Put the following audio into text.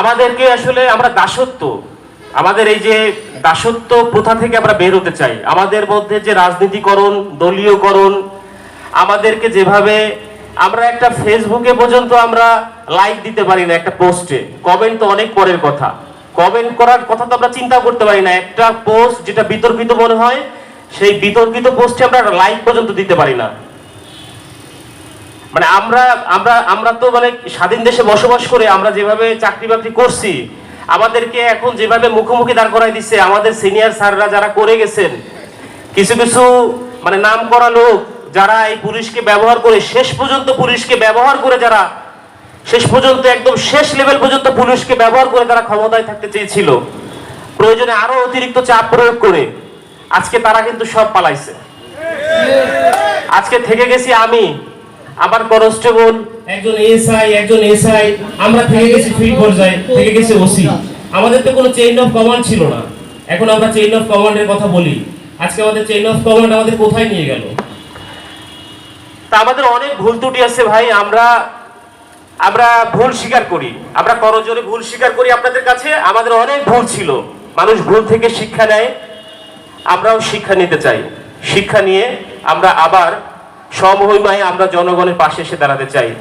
আমাদেরকে আসলে আমরা দাসত্ব, আমাদের এই যে দাসত্ব প্রথা থেকে আমরা বের হতে চাই। আমাদের মধ্যে যে রাজনীতিকরণ, দলীয়করণ, আমাদেরকে যেভাবে আমরা একটা ফেসবুকে পর্যন্ত আমরা লাইক দিতে পারি না একটা পোস্টে কমেন্ট তো অনেক পরের কথা। কমেন্ট করার কথা তো আমরা চিন্তা করতে পারি না। একটা পোস্ট যেটা বিতর্কিত মনে হয়, সেই বিতর্কিত পোস্টে আমরা লাইক পর্যন্ত দিতে পারি না। মানে আমরা আমরা আমরা তো মানে স্বাধীন দেশে বসবাস করে আমরা যেভাবে চাকরি বাকরি করছি, আমাদেরকে এখন যেভাবে মুখোমুখি দাঁড় করাই দিচ্ছে, আমাদের সিনিয়র স্যাররা যারা করে গেছেন, কিছু কিছু মানে নাম করা লোক যারা এই পুলিশকে ব্যবহার করে, শেষ পর্যন্ত পুলিশকে ব্যবহার করে যারা, শেষ পর্যন্ত একদম শেষ লেভেল পর্যন্ত পুলিশকে ব্যবহার করে তারা ক্ষমতায় থাকতে চেয়েছিল। প্রয়োজনে আরও অতিরিক্ত চাপ প্রয়োগ করে, আজকে তারা কিন্তু সব পালাইছে। আজকে থেকে গেছি আমি আমার কনস্টেবল। একজন এসআই একজন এসআই আমরা থেকে গেছি ফিল্ড পর্যায়ে থেকে গেছি ওসি। আমাদের তো কোনো চেইন অফ কমান্ড ছিল না। এখন আমরা চেইন অফ কমান্ডের কথা বলি। আজকে আমাদের চেইন অফ কমান্ড আমাদের কোথায় নিয়ে গেল? তা আমাদের অনেক ভুল ত্রুটি আছে ভাই আমরা আমরা ভুল স্বীকার করি। আমরা করজোরে ভুল স্বীকার করি আপনাদের কাছে আমাদের অনেক ভুল ছিল। মানুষ ভুল থেকে শিক্ষা নেয় আমরাও শিক্ষা নিতে চাই। শিক্ষা নিয়ে আমরা আবার সমহিমায় আমরা জনগণের পাশে এসে দাঁড়াতে চাই।